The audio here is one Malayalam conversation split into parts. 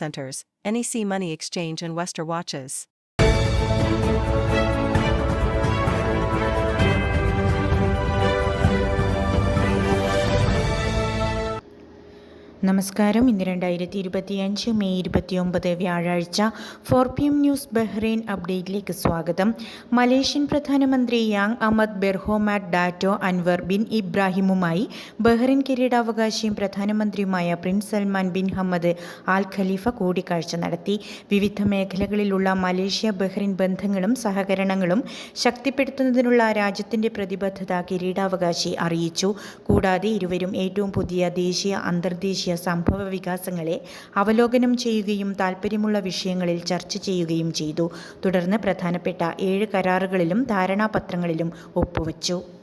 centers, NEC Money Exchange, and Wester Watches. നമസ്കാരം. ഇന്ന് രണ്ടായിരത്തി ഇരുപത്തിയഞ്ച് മെയ് ഇരുപത്തിയൊമ്പത് വ്യാഴാഴ്ച four P M news Bahrain അപ്ഡേറ്റിലേക്ക് സ്വാഗതം. മലേഷ്യൻ പ്രധാനമന്ത്രി Yang Ahmad Berhormat Dato Anwar bin ഇബ്രാഹിമുമായി ബഹ്റൈൻ കിരീടാവകാശിയും പ്രധാനമന്ത്രിയുമായ prince Salman bin Hamad Al Khalifa കൂടിക്കാഴ്ച നടത്തി. വിവിധ മേഖലകളിലുള്ള മലേഷ്യ ബഹ്റൈൻ ബന്ധങ്ങളും സഹകരണങ്ങളും ശക്തിപ്പെടുത്തുന്നതിനുള്ള രാജ്യത്തിന്റെ പ്രതിബദ്ധത കിരീടാവകാശി അറിയിച്ചു. കൂടാതെ ഇരുവരും ഏറ്റവും പുതിയ ദേശീയ അന്തർദേശീയ സംഭവ വികാസങ്ങളെ അവലോകനം ചെയ്യുകയും താൽപ്പര്യമുള്ള വിഷയങ്ങളിൽ ചർച്ച ചെയ്യുകയും ചെയ്തു. തുടർന്ന് പ്രധാനപ്പെട്ട ഏഴ് കരാറുകളിലും ധാരണാപത്രങ്ങളിലും ഒപ്പുവച്ചു.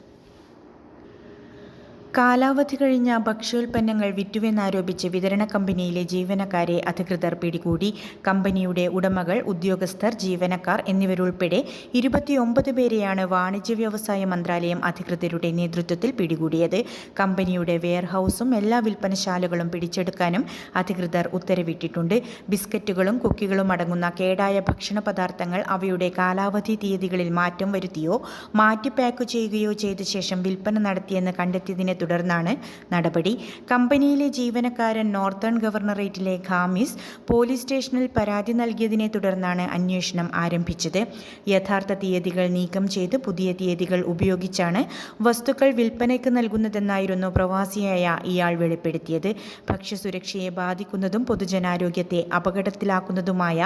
കാലാവധി കഴിഞ്ഞ ഭക്ഷ്യോൽപ്പന്നങ്ങൾ വിറ്റുവെന്നാരോപിച്ച് വിതരണ കമ്പനിയിലെ ജീവനക്കാരെ അധികൃതർ പിടികൂടി. കമ്പനിയുടെ ഉടമകൾ ഉദ്യോഗസ്ഥർ ജീവനക്കാർ എന്നിവരുൾപ്പെടെ ഇരുപത്തിയൊമ്പത് പേരെയാണ് വാണിജ്യ വ്യവസായ മന്ത്രാലയം അധികൃതരുടെ നേതൃത്വത്തിൽ പിടികൂടിയത്. കമ്പനിയുടെ വെയർഹൌസും എല്ലാ വിൽപ്പനശാലകളും പിടിച്ചെടുക്കാനും അധികൃതർ ഉത്തരവിട്ടിട്ടുണ്ട്. ബിസ്ക്കറ്റുകളും കുക്കികളും അടങ്ങുന്ന കേടായ ഭക്ഷണ പദാർത്ഥങ്ങൾ അവയുടെ കാലാവധി തീയതികളിൽ മാറ്റം വരുത്തിയോ മാറ്റി പാക്ക് ചെയ്യുകയോ ചെയ്ത ശേഷം വിൽപ്പന നടത്തിയെന്ന് കണ്ടെത്തിയതിനെ തുടർന്നാണ് നടപടി. കമ്പനിയിലെ ജീവനക്കാരൻ നോർത്തേൺ ഗവർണറേറ്റിലെ ഖാമിസ് പോലീസ് സ്റ്റേഷനിൽ പരാതി നൽകിയതിനെ തുടർന്നാണ് അന്വേഷണം ആരംഭിച്ചത്. യഥാർത്ഥ തീയതികൾ നീക്കം ചെയ്ത് പുതിയ തീയതികൾ ഉപയോഗിച്ചാണ് വസ്തുക്കൾ വിൽപ്പനയ്ക്ക് നൽകുന്നതെന്നായിരുന്നു പ്രവാസിയായ ഇയാൾ വെളിപ്പെടുത്തിയത്. ഭക്ഷ്യസുരക്ഷയെ ബാധിക്കുന്നതും പൊതുജനാരോഗ്യത്തെ അപകടത്തിലാക്കുന്നതുമായ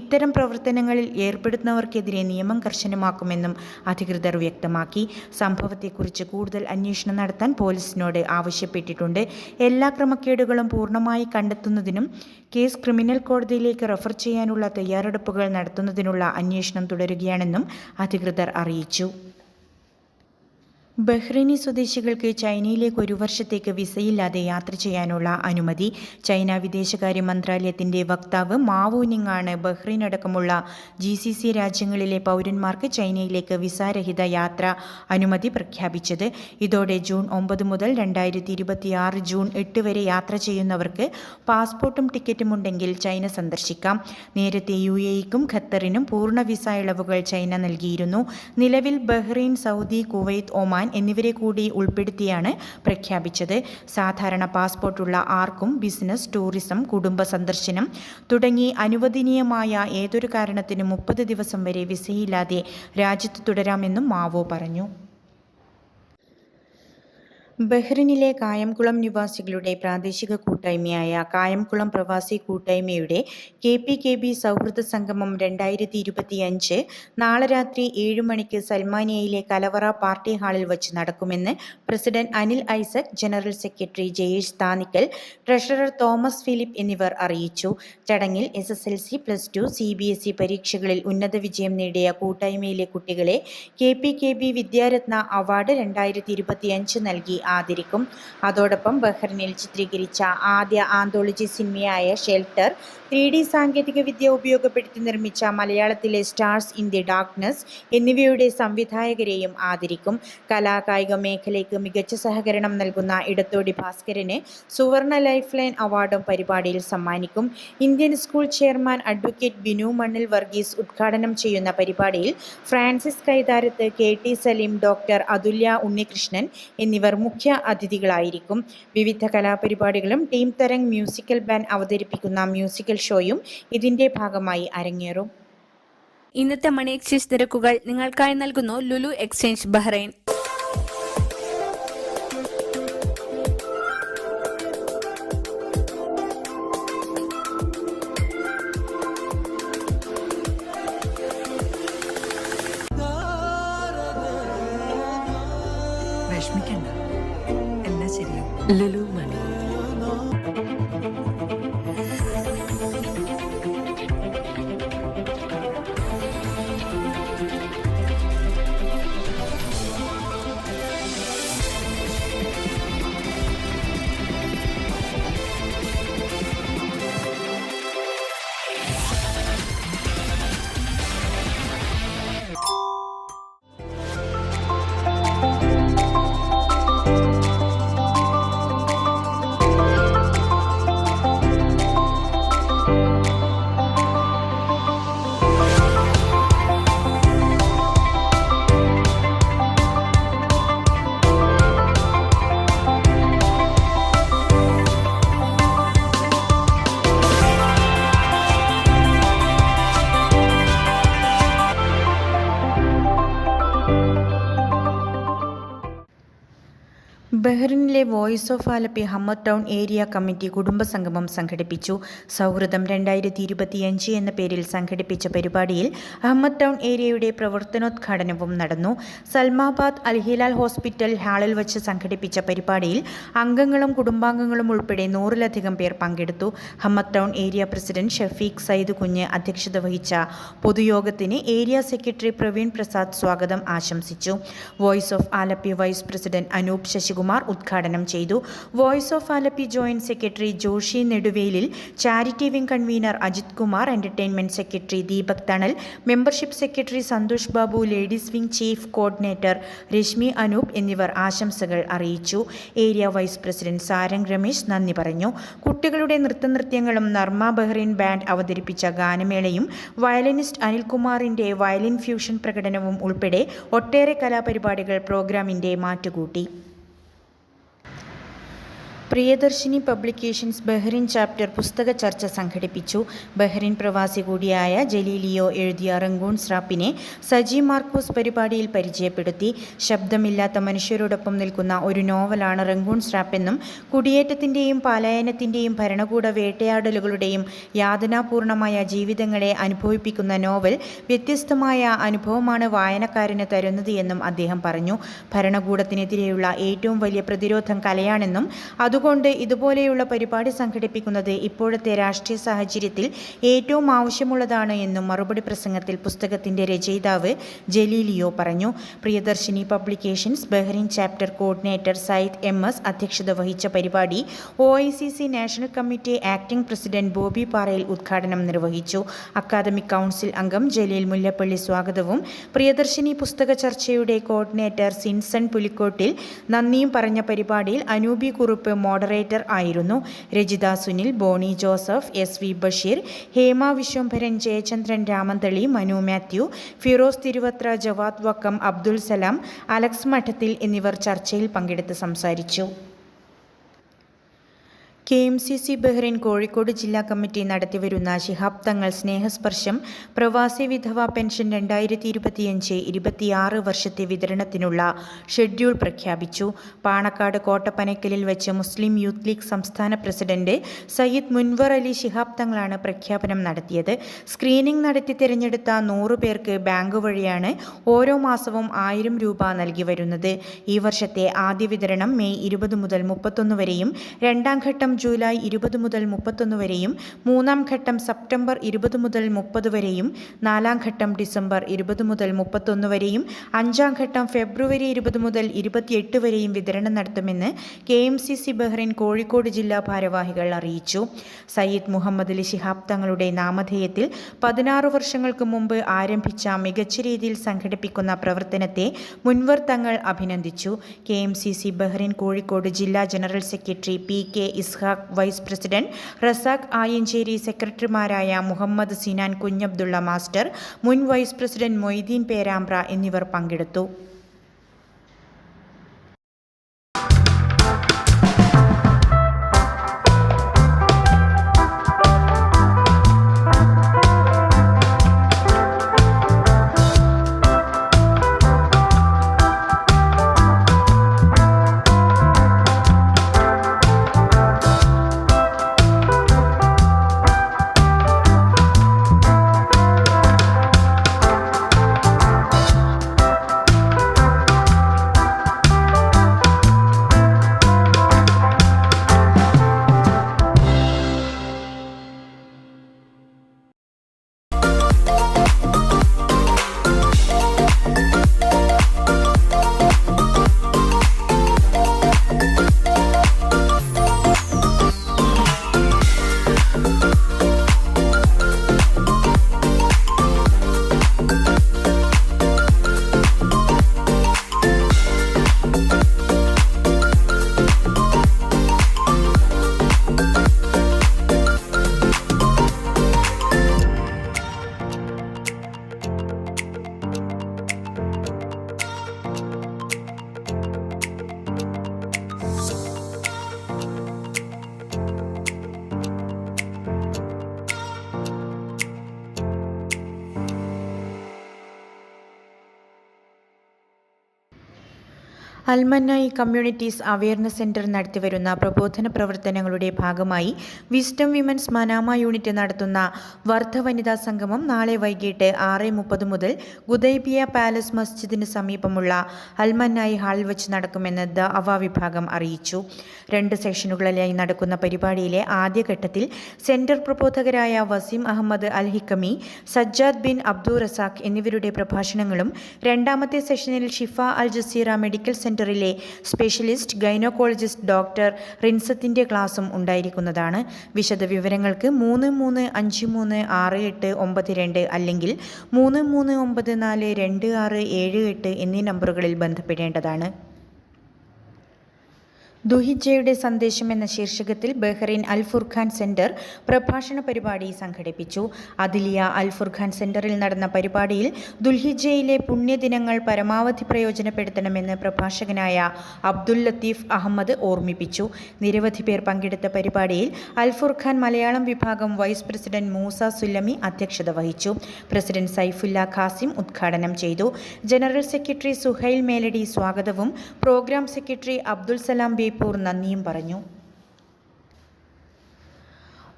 ഇത്തരം പ്രവർത്തനങ്ങളിൽ ഏർപ്പെടുന്നവർക്കെതിരെ നിയമം കർശനമാക്കുമെന്നും അധികൃതർ വ്യക്തമാക്കി. സംഭവത്തെക്കുറിച്ച് കൂടുതൽ അന്വേഷണം നടത്താൻ പോലീസിനോട് ആവശ്യപ്പെട്ടിട്ടുണ്ട്. എല്ലാ ക്രമക്കേടുകളും പൂർണമായി കണ്ടെത്തുന്നതിനും കേസ് ക്രിമിനൽ കോടതിയിലേക്ക് റഫർ ചെയ്യാനുള്ള തയ്യാറെടുപ്പുകൾ നടത്തുന്നതിനുള്ള അന്വേഷണം തുടരുകയാണെന്നും അധികൃതർ അറിയിച്ചു. ബഹ്റൈനി സ്വദേശികൾക്ക് ചൈനയിലേക്ക് ഒരു വർഷത്തേക്ക് വിസയില്ലാതെ യാത്ര ചെയ്യാനുള്ള അനുമതി. ചൈന വിദേശകാര്യ മന്ത്രാലയത്തിന്റെ വക്താവ് മാവോനിങ്ങാണ് ബഹ്റൈൻ അടക്കമുള്ള ജി സി സി രാജ്യങ്ങളിലെ പൗരന്മാർക്ക് ചൈനയിലേക്ക് വിസാരഹിത യാത്ര അനുമതി പ്രഖ്യാപിച്ചത്. ഇതോടെ ജൂൺ ഒമ്പത് മുതൽ രണ്ടായിരത്തി ഇരുപത്തിയാറ് ജൂൺ എട്ട് വരെ യാത്ര ചെയ്യുന്നവർക്ക് പാസ്പോർട്ടും ടിക്കറ്റും ഉണ്ടെങ്കിൽ ചൈന സന്ദർശിക്കാം. നേരത്തെ യു എക്കും ഖത്തറിനും പൂർണ വിസ ഇളവുകൾ ചൈന നൽകിയിരുന്നു. നിലവിൽ ബഹ്റൈൻ സൗദി കുവൈത്ത് ഒമാൻ എന്നിവരെ കൂടി ഉൾപ്പെടുത്തിയാണ് പ്രഖ്യാപിച്ചത്. സാധാരണ പാസ്പോർട്ടുള്ള ആർക്കും ബിസിനസ് ടൂറിസം കുടുംബ സന്ദർശനം തുടങ്ങി അനുവദനീയമായ ഏതൊരു കാരണത്തിനും മുപ്പത് ദിവസം വരെ വിസയില്ലാതെ രാജ്യത്ത് തുടരാമെന്നും മാവോ പറഞ്ഞു. ബഹ്റിനിലെ കായംകുളം നിവാസികളുടെ പ്രാദേശിക കൂട്ടായ്മയായ കായംകുളം പ്രവാസി കൂട്ടായ്മയുടെ കെ പി കെ ബി സൗഹൃദ സംഗമം രണ്ടായിരത്തി ഇരുപത്തിയഞ്ച് നാളെ രാത്രി ഏഴ് മണിക്ക് സൽമാനിയയിലെ കലവറ പാർട്ടി ഹാളിൽ വച്ച് നടക്കുമെന്ന് president Anil Isaac general secretary Jayesh Thanikkal treasurer Thomas Philip എന്നിവർ അറിയിച്ചു. ചടങ്ങിൽ S S L C plus two C B S E പരീക്ഷകളിൽ ഉന്നത വിജയം നേടിയ കൂട്ടായ്മയിലെ കുട്ടികളെ K P K B Vidyaratna award രണ്ടായിരത്തി ഇരുപത്തിയഞ്ച് നൽകി. ആദരിക്കും. അതോടൊപ്പം ബഹ്റിനിൽ ചിത്രീകരിച്ച ആദ്യ ആന്തോളജി സിനിമയായ ഷെൽട്ടർ ത്രീ ഡി സാങ്കേതികവിദ്യ ഉപയോഗപ്പെടുത്തി നിർമ്മിച്ച മലയാളത്തിലെ സ്റ്റാർസ് ഇൻ ദി ഡാർക്ക്നെസ് എന്നിവയുടെ സംവിധായകരെയും ആദരിക്കും. കലാകായിക മേഖലയ്ക്ക് മികച്ച സഹകരണം നൽകുന്ന ഇടത്തോടി ഭാസ്കരന് സുവർണ ലൈഫ് ലൈൻ അവാർഡും പരിപാടിയിൽ സമ്മാനിക്കും. Indian school chairman advocate Binu Mannil Varghese ഉദ്ഘാടനം ചെയ്യുന്ന പരിപാടിയിൽ Francis Kaitharath K T Saleem doctor Athulya Unnikrishnan എന്നിവർ മുഖ്യ അതിഥികളായിരിക്കും. വിവിധ കലാപരിപാടികളും ടീം തരംഗ് മ്യൂസിക്കൽ ബാൻഡ് അവതരിപ്പിക്കുന്ന മ്യൂസിക്കൽ ഷോയും ഇതിന്റെ ഭാഗമായി അരങ്ങേറും. ഇന്നത്തെ മണി എക്സ്ചേഞ്ച് നിരക്കുകൾ നിങ്ങൾക്കായി നൽകുന്നു Lulu exchange Bahrain. Lulu ബഹ്റിനിലെ voice of Alleppey Hamad town area committee കുടുംബസംഗമം സംഘടിപ്പിച്ചു. സൗഹൃദം രണ്ടായിരത്തി ഇരുപത്തിയഞ്ച് എന്ന പേരിൽ സംഘടിപ്പിച്ച പരിപാടിയിൽ അഹമ്മദ് ടൗൺ ഏരിയയുടെ പ്രവർത്തനോദ്ഘാടനവും നടന്നു. സൽമാബാദ് അൽഹിലാൽ ഹോസ്പിറ്റൽ ഹാളിൽ വച്ച് സംഘടിപ്പിച്ച പരിപാടിയിൽ അംഗങ്ങളും കുടുംബാംഗങ്ങളും ഉൾപ്പെടെ നൂറിലധികം പേർ പങ്കെടുത്തു. Hamad town area president Shafeeq Sayyid Kunju അധ്യക്ഷത വഹിച്ച പൊതുയോഗത്തിന് ഏരിയ സെക്രട്ടറി പ്രവീൺ പ്രസാദ് സ്വാഗതം ആശംസിച്ചു. Voice of Alleppey vice president Anoop Sasikumar ഉദ്ഘാടനം ചെയ്തു. Voice of Alleppey joint secretary Joshy Neduvelil charity wing convener Ajith Kumar entertainment secretary Deepak Thanal membership secretary Santhosh Babu ladies wing chief coordinator Reshmi Anoop എന്നിവർ ആശംസകൾ അറിയിച്ചു. Area vice president Sarang Ramesh നന്ദി പറഞ്ഞു. കുട്ടികളുടെ നൃത്തനൃത്യങ്ങളും നർമ്മ ബഹ്റിൻ ബാൻഡ് അവതരിപ്പിച്ച ഗാനമേളയും വയലിനിസ്റ്റ് അനിൽകുമാറിന്റെ വയലിൻ ഫ്യൂഷൻ പ്രകടനവും ഉൾപ്പെടെ ഒട്ടേറെ കലാപരിപാടികൾ പ്രോഗ്രാമിന്റെ മാറ്റുകൂട്ടി. പ്രിയദർശിനി പബ്ലിക്കേഷൻസ് ബഹ്റിൻ ചാപ്റ്റർ പുസ്തക ചർച്ച സംഘടിപ്പിച്ചു. ബഹ്റിൻ പ്രവാസി കൂടിയായ ജലീലിയോ എഴുതിയ റംഗൂൺ സ്രാപ്പിനെ സജി മാർക്കോസ് പരിപാടിയിൽ പരിചയപ്പെടുത്തി. ശബ്ദമില്ലാത്ത മനുഷ്യരോടൊപ്പം നിൽക്കുന്ന ഒരു നോവലാണ് റംഗൂൺ സ്രാപ്പെന്നും കുടിയേറ്റത്തിന്റെയും പലായനത്തിന്റെയും ഭരണകൂട വേട്ടയാടലുകളുടെയും യാതനാപൂർണമായ ജീവിതങ്ങളെ അനുഭവിപ്പിക്കുന്ന നോവൽ വ്യത്യസ്തമായ അനുഭവമാണ് വായനക്കാരന് തരുന്നത് എന്നും അദ്ദേഹം പറഞ്ഞു. ഭരണകൂടത്തിനെതിരെയുള്ള ഏറ്റവും വലിയ പ്രതിരോധം കലയാണെന്നും അതുകൊണ്ട് ഇതുപോലെയുള്ള പരിപാടി സംഘടിപ്പിക്കുന്നത് ഇപ്പോഴത്തെ രാഷ്ട്രീയ സാഹചര്യത്തിൽ ഏറ്റവും ആവശ്യമുള്ളതാണ് എന്നും മറുപടി പ്രസംഗത്തിൽ പുസ്തകത്തിന്റെ രചയിതാവ് ജലീലിയോ പറഞ്ഞു. Priyadarshini publications Bahrain chapter coordinator Sayyid M S അധ്യക്ഷത വഹിച്ച പരിപാടി O national committee acting president Bobby Parayil ഉദ്ഘാടനം നിർവഹിച്ചു. അക്കാദമിക് കൗൺസിൽ അംഗം ജലീൽ മുല്ലപ്പള്ളി സ്വാഗതവും. പ്രിയദർശിനി പുസ്തക ചർച്ചയുടെ കോർഡിനേറ്റർ സിൻസൺ പുലിക്കോട്ടിൽ നന്ദിയും പറഞ്ഞ പരിപാടിയിൽ അനൂപി കുറുപ്പ് മോഡറേറ്റർ ആയിരുന്നു. രജിത സുനിൽ ബോണി ജോസഫ് എസ് വി ബഷീർ ഹേമ വിശ്വംഭരൻ ജയചന്ദ്രൻ രാമന്തളി മനു മാത്യു ഫിറോസ് തിരുവത്ര ജവാദ് വക്കം അബ്ദുൽ സലാം അലക്സ് മഠത്തിൽ എന്നിവർ ചർച്ചയിൽ പങ്കെടുത്ത് സംസാരിച്ചു. K M C C Bahrain Kozhikode ജില്ലാ കമ്മിറ്റി നടത്തിവരുന്ന ശിഹാബ് തങ്ങൾ സ്നേഹസ്പർശം പ്രവാസി വിധവ പെൻഷൻ രണ്ടായിരത്തി ഇരുപത്തിയഞ്ച് ഇരുപത്തിയാറ് വർഷത്തെ വിതരണത്തിനുള്ള ഷെഡ്യൂൾ പ്രഖ്യാപിച്ചു. പാണക്കാട് കോട്ടപ്പനക്കലിൽ വെച്ച് മുസ്ലിം യൂത്ത് ലീഗ് സംസ്ഥാന പ്രസിഡന്റ് സയ്യിദ് മുൻവർ അലി ശിഹാബ് തങ്ങളാണ് പ്രഖ്യാപനം നടത്തിയത്. സ്ക്രീനിംഗ് നടത്തി തിരഞ്ഞെടുത്ത നൂറ് പേർക്ക് ബാങ്ക് വഴിയാണ് ഓരോ മാസവും ആയിരം രൂപ നൽകി വരുന്നത്. ഈ വർഷത്തെ ആദ്യ വിതരണം മെയ് ഇരുപത് മുതൽ മുപ്പത്തൊന്ന് വരെയും രണ്ടാം ഘട്ടം ജൂലൈ ഇരുപത് മുതൽ മുപ്പത്തൊന്ന് വരെയും മൂന്നാം ഘട്ടം സെപ്റ്റംബർ ഇരുപത് മുതൽ മുപ്പത് വരെയും നാലാം ഘട്ടം ഡിസംബർ ഇരുപത് മുതൽ മുപ്പത്തൊന്ന് വരെയും അഞ്ചാം ഘട്ടം ഫെബ്രുവരി ഇരുപത് മുതൽ ഇരുപത്തിയെട്ട് വരെയും വിതരണം നടത്തുമെന്ന് K M C C Bahrain Kozhikode ജില്ലാ ഭാരവാഹികൾ അറിയിച്ചു. സയ്യിദ് മുഹമ്മദ് അലി ശിഹാബ് തങ്ങളുടെ നാമധേയത്തിൽ പതിനാറ് വർഷങ്ങൾക്ക് മുമ്പ് ആരംഭിച്ച മികച്ച രീതിയിൽ സംഘടിപ്പിക്കുന്ന പ്രവർത്തനത്തെ മുൻവർ തങ്ങൾ അഭിനന്ദിച്ചു. K M C C Bahrain Kozhikode ജില്ലാ general secretary P K Ishaq vice president Razak Ayancheri സെക്രട്ടറിമാരായ മുഹമ്മദ് സിനാൻ കുഞ്ഞബ്ദുള്ള മാസ്റ്റർ മുൻ വൈസ് പ്രസിഡന്റ് മൊയ്തീൻ പേരാമ്പ്ര എന്നിവർ പങ്കെടുത്തു. അൽമന്നായി കമ്മ്യൂണിറ്റീസ് അവയർനെസ് സെന്റർ നടത്തിവരുന്ന പ്രബോധന പ്രവർത്തനങ്ങളുടെ ഭാഗമായി വിസ്ഡം വിമൻസ് മനാമ യൂണിറ്റ് നടത്തുന്ന വർദ്ധ വനിതാ സംഗമം നാളെ വൈകിട്ട് ആറ് മുപ്പത് മുതൽ ഗുദൈബിയ പാലസ് മസ്ജിദിന് സമീപമുള്ള അൽമന്നായി ഹാളിൽ വെച്ച് നടക്കുമെന്ന് ദ അവ വിഭാഗം അറിയിച്ചു. രണ്ട് സെഷനുകളിലായി നടക്കുന്ന പരിപാടിയിലെ ആദ്യഘട്ടത്തിൽ സെന്റർ പ്രബോധകരായ വസീം അഹമ്മദ് അൽ ഹിക്കമി സജ്ജാദ് ബിൻ അബ്ദുൾ റസാഖ് എന്നിവരുടെ പ്രഭാഷണങ്ങളും രണ്ടാമത്തെ സെഷനിൽ ഷിഫ അൽ ജസീറ മെഡിക്കൽ സെന്ററിലെ സ്പെഷ്യലിസ്റ്റ് ഗൈനോക്കോളജിസ്റ്റ് ഡോക്ടർ റിൻസത്തിന്റെ ക്ലാസും ഉണ്ടായിരിക്കുന്നതാണ്. വിശദവിവരങ്ങൾക്ക് മൂന്ന് മൂന്ന് അഞ്ച് മൂന്ന് ആറ് എട്ട് ഒമ്പത് രണ്ട് അല്ലെങ്കിൽ മൂന്ന് മൂന്ന് ഒമ്പത് നാല് രണ്ട് ആറ് ഏഴ് എട്ട് എന്നീ നമ്പറുകളിൽ ബന്ധപ്പെടേണ്ടതാണ്. ദുഹിജയുടെ സന്ദേശം എന്ന ശീർഷകത്തിൽ ബഹ്റൈൻ അൽ ഫുർഖാൻ സെന്റർ പ്രഭാഷണ പരിപാടി സംഘടിപ്പിച്ചു. അദിലിയ അൽ ഫുർഖാൻ സെന്ററിൽ നടന്ന പരിപാടിയിൽ ദുൽഹിജയിലെ പുണ്യദിനങ്ങൾ പരമാവധി പ്രയോജനപ്പെടുത്തണമെന്ന് പ്രഭാഷകനായ അബ്ദുൽ ലത്തീഫ് അഹമ്മദ് ഓർമ്മിപ്പിച്ചു. നിരവധി പേർ പങ്കെടുത്ത പരിപാടിയിൽ അൽ ഫുർഖാൻ മലയാളം വിഭാഗം വൈസ് പ്രസിഡന്റ് മൂസ സുല്ലമി അധ്യക്ഷത വഹിച്ചു. പ്രസിഡന്റ് സൈഫുല്ല ഖാസിം ഉദ്ഘാടനം ചെയ്തു. ജനറൽ സെക്രട്ടറി സുഹൈൽ മേലടി സ്വാഗതവും പ്രോഗ്രാം സെക്രട്ടറി അബ്ദുൽ സലാം ബേപ്പൂർ നന്ദിയും പറഞ്ഞു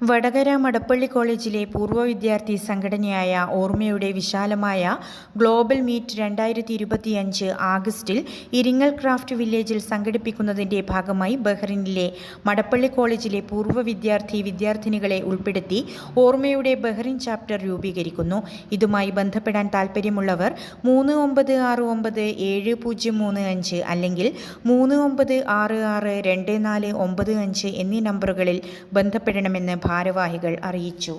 വടകര മടപ്പള്ളി കോളേജിലെ പൂർവ വിദ്യാർത്ഥി സംഘടനയായ ഓർമ്മയുടെ വിശാലമായ ഗ്ലോബൽ മീറ്റ് രണ്ടായിരത്തി ഇരുപത്തിയഞ്ച് ആഗസ്റ്റിൽ ഇരിങ്ങൽ ക്രാഫ്റ്റ് വില്ലേജിൽ സംഘടിപ്പിക്കുന്നതിന്റെ ഭാഗമായി ബഹ്റിനിലെ മടപ്പള്ളി കോളേജിലെ പൂർവ വിദ്യാർത്ഥി വിദ്യാർത്ഥിനികളെ ഉൾപ്പെടുത്തി ഓർമ്മയുടെ ബഹ്റിൻ ചാപ്റ്റർ രൂപീകരിക്കുന്നു. ഇതുമായി ബന്ധപ്പെടാൻ താൽപ്പര്യമുള്ളവർ മൂന്ന് ഒമ്പത് ആറ് ഒമ്പത് ഏഴ് പൂജ്യം മൂന്ന് അഞ്ച് അല്ലെങ്കിൽ മൂന്ന് ഒമ്പത് ആറ് ആറ് രണ്ട് നാല് ഒമ്പത് അഞ്ച് എന്നീ നമ്പറുകളിൽ ബന്ധപ്പെടണമെന്ന് ഭാരവാഹികൾ അറിയിച്ചു.